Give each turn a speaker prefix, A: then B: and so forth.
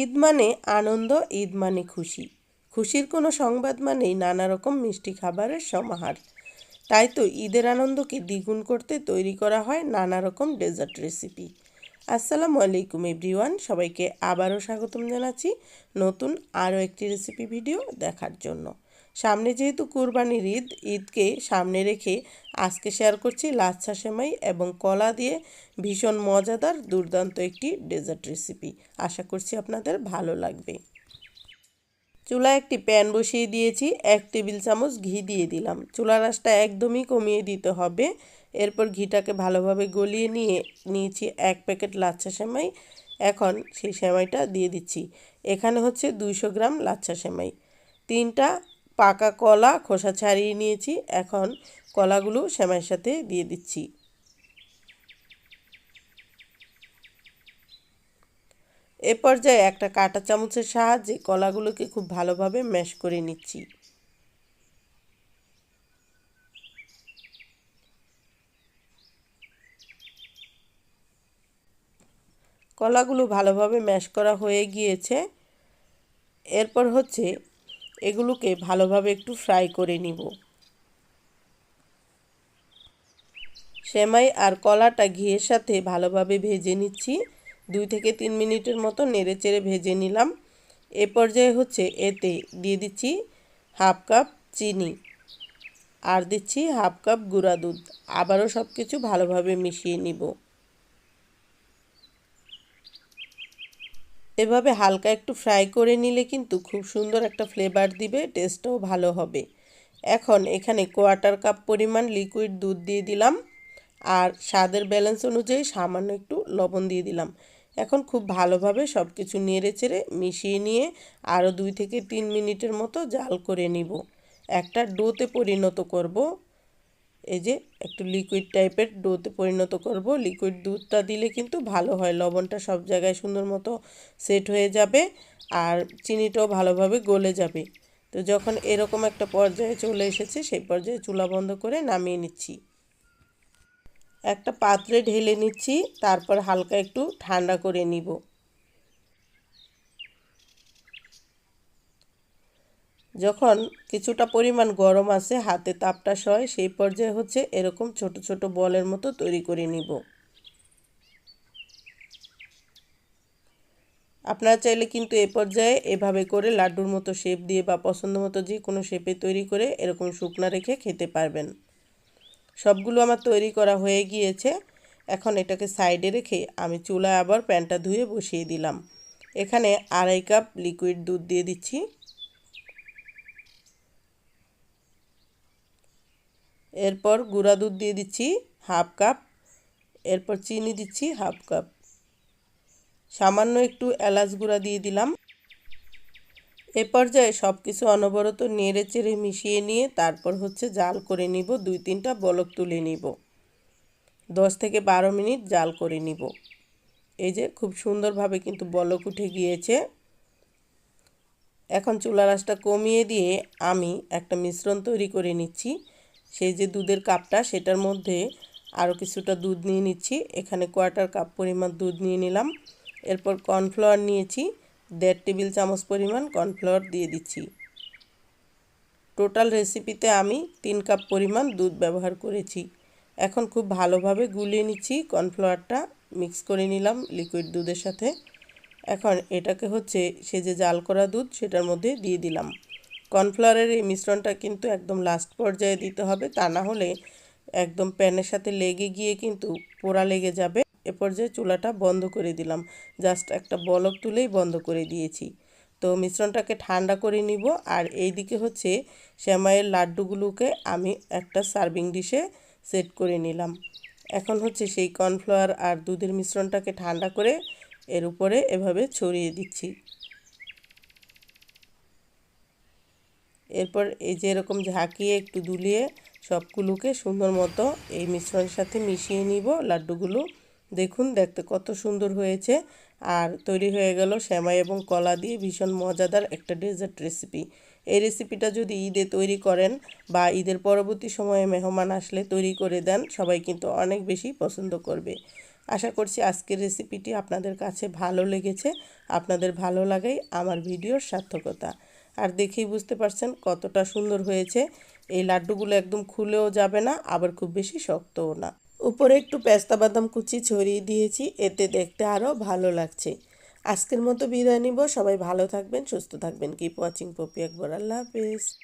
A: ঈদ মানে আনন্দ, ঈদ মানে খুশি। খুশির কোনো সংবাদ মানেই নানা রকম মিষ্টি খাবারের সমাহার। তাই তো ঈদের আনন্দকে দ্বিগুণ করতে তৈরি করা হয় নানা রকম ডেজার্ট রেসিপি। আসসালামু আলাইকুম এভরিওয়ান, সবাইকে আবারও স্বাগতম জানাচ্ছি নতুন আরও একটি রেসিপি ভিডিও দেখার জন্য। সামনে যেহেতু কুরবানির ঈদ, ঈদকে সামনে রেখে আজকে শেয়ার করছি লাচ্ছা সেমাই এবং কলা দিয়ে ভীষণ মজাদার, দুর্দান্ত একটি ডেজার্ট রেসিপি। আশা করছি আপনাদের ভালো লাগবে। চুলায় একটি প্যান বসিয়ে দিয়েছি, এক টেবিল চামচ ঘি দিয়ে দিলাম। চুলার আঁচটা একদমই কমিয়ে দিতে হবে। এরপর ঘিটাকে ভালোভাবে গলিয়ে নিয়ে নিয়েছি এক প্যাকেট লাচ্ছা সেমাই। এখন সেই সেমাইটা দিয়ে দিচ্ছি। এখানে হচ্ছে দুইশো গ্রাম লাচ্ছা সেমাই। তিনটা পাকা কলা, খোসা ছাড়িয়ে নিয়েছি। এখন কলাগুলো সেমাইয়ের সাথে দিয়ে দিচ্ছি। এ পর্যায়ে একটা কাঁটা চামচের সাহায্যে কলাগুলোকে খুব ভালোভাবে ম্যাশ করে নিচ্ছি। কলাগুলো ভালোভাবে ম্যাশ করা হয়ে গিয়েছে। এরপর হচ্ছে এগুলোকে ভালোভাবে একটু ফ্রাই করে নিব। সেমাই আর কলাটা ঘিয়ের সাথে ভালোভাবে ভেজে নিচ্ছি। দুই থেকে তিন মিনিটের মতো নেড়ে চেড়ে ভেজে নিলাম। এ পর্যায়ে হচ্ছে এতে দিয়ে দিচ্ছি হাফ কাপ চিনি আর দিচ্ছি হাফ কাপ গুঁড়া দুধ। আবারও সব কিছু ভালোভাবে মিশিয়ে নিব। এভাবে হালকা একটু ফ্রাই করে নিলে কিন্তু খুব সুন্দর একটা ফ্লেভার দিবে টেস্টও ভালো হবে। এখন এখানে কোয়ার্টার কাপ পরিমাণ লিকুইড দুধ দিয়ে দিলাম আর স্বাদের ব্যালেন্স অনুযায়ী সামান্য একটু লবণ দিয়ে দিলাম। এখন খুব ভালোভাবে সব কিছু নেড়ে চেড়ে মিশিয়ে নিয়ে আরও দুই থেকে তিন মিনিটের মতো জাল করে নিব। একটা ডোতে পরিণত করব। এই যে একটু লিকুইড টাইপের ডোতে পরিণত করব। লিকুইড দুধটা দিলে কিন্তু ভালো হয়। লবণটা সব জায়গায় সুন্দর মতো সেট হয়ে যাবে আর চিনিটাও ভালোভাবে গলে যাবে। তো যখন এরকম একটা পর্যায়ে চলে এসেছে, সেই পর্যায়ে চুলা বন্ধ করে নামিয়ে নিচ্ছি। একটা পাত্রে ঢেলে নিচ্ছি, তারপর হালকা একটু ঠান্ডা করে নিব। যখন কিছুটা পরিমাণ গরম আছে, হাতে তাপটা সয়, সেই পর্যায়ে হচ্ছে এরকম ছোট ছোট বলের মতো তৈরি করে নিব। আপনারা চাইলে কিন্তু এ পর্যায়ে এভাবে করে লাড্ডুর মতো শেপ দিয়ে বা পছন্দ মতো যে কোনো শেপে তৈরি করে এরকম শুকনা রেখে খেতে পারবেন। সবগুলো আমার তৈরি করা হয়ে গিয়েছে। এখন এটাকে সাইডে রেখে আমি চুলায় আবার প্যানটা ধুয়ে বসিয়ে দিলাম। এখানে আড়াই কাপ লিকুইড দুধ দিয়ে দিচ্ছি। এরপর গুঁড়া দুধ দিয়ে দিচ্ছি হাফ কাপ, এরপর চিনি দিচ্ছি হাফ কাপ। সামান্য একটু এলাচ গুঁড়া দিয়ে দিলাম। এ পর্যায়ে সব কিছু অনবরত নেড়ে চেড়ে মিশিয়ে নিয়ে তারপর হচ্ছে জাল করে নিব, দুই তিনটা বলক তুলে নিব। দশ থেকে বারো মিনিট জাল করে নিব। এই যে খুব সুন্দরভাবে কিন্তু বলক উঠে গিয়েছে। এখন চুলা রাসটা কমিয়ে দিয়ে আমি একটা মিশ্রণ তৈরি করে নিচ্ছি। সেই যে দুধের কাপটা, সেটার মধ্যে আরও কিছুটা দুধ নিয়ে নিচ্ছি। এখানে কোয়ার্টার কাপ পরিমাণ দুধ নিয়ে নিলাম। এরপর কর্নফ্লাওয়ার নিয়েছি, দেড় টেবিল চামচ পরিমাণ কর্নফ্লাওয়ার দিয়ে দিচ্ছি। টোটাল রেসিপিতে আমি তিন কাপ পরিমাণ দুধ ব্যবহার করেছি। এখন খুব ভালোভাবে গুলিয়ে নিচ্ছি কর্নফ্লাওয়ারটা, মিক্স করে নিলাম লিকুইড দুধের সাথে। এখন এটাকে হচ্ছে সে যে জাল করা দুধ, সেটার মধ্যে দিয়ে দিলাম। কর্নফ্লাওয়ারের এই মিশ্রণটা কিন্তু একদম লাস্ট পর্যায়ে দিতে হবে। তা না হলে একদম প্যানের সাথে লেগে গিয়ে কিন্তু পোড়া লেগে যাবে। এ পর্যায়ে চুলাটা বন্ধ করে দিলাম। জাস্ট একটা বলক তুলেই বন্ধ করে দিয়েছি। তো মিশ্রণটাকে ঠান্ডা করে নিব। আর এই দিকে হচ্ছে শ্যামাইয়ের লাড্ডুগুলোকে আমি একটা সার্ভিং ডিশে সেট করে নিলাম। এখন হচ্ছে সেই কর্নফ্লাওয়ার আর দুধের মিশ্রণটাকে ঠান্ডা করে এর উপরে এভাবে ছড়িয়ে দিচ্ছি। এরপর এই যে এরকম ঝাঁকিয়ে একটু দুলিয়ে সবগুলোকে সুন্দর মতো এই মিশ্রণের সাথে মিশিয়ে নিব লাড্ডুগুলো। দেখুন, দেখতে কত সুন্দর হয়েছে। আর তৈরি হয়ে গেল শ্যামাই এবং কলা দিয়ে ভীষণ মজাদার একটা ডেজার্ট রেসিপি। এই রেসিপিটা যদি ঈদে তৈরি করেন বা ঈদের পরবর্তী সময়ে মেহমান আসলে তৈরি করে দেন, সবাই কিন্তু অনেক বেশি পছন্দ করবে। আশা করছি আজকের রেসিপিটি আপনাদের কাছে ভালো লেগেছে। আপনাদের ভালো লাগাই আমার ভিডিওর সার্থকতা। আর দেখেই বুঝতে পারছেন কতটা সুন্দর হয়েছে। এই লাড্ডুগুলো একদম খুলেও যাবে না, আবার খুব বেশি শক্তও না। উপরে একটু পেস্তা বাদাম কুচি ছড়িয়ে দিয়েছি, এতে দেখতে আরও ভালো লাগছে। আজকের মতো বিদায় নিব, সবাই ভালো থাকবেন, সুস্থ থাকবেন। কিপ ওয়াচিং পপি একবার আল্লাহ হাফিজ।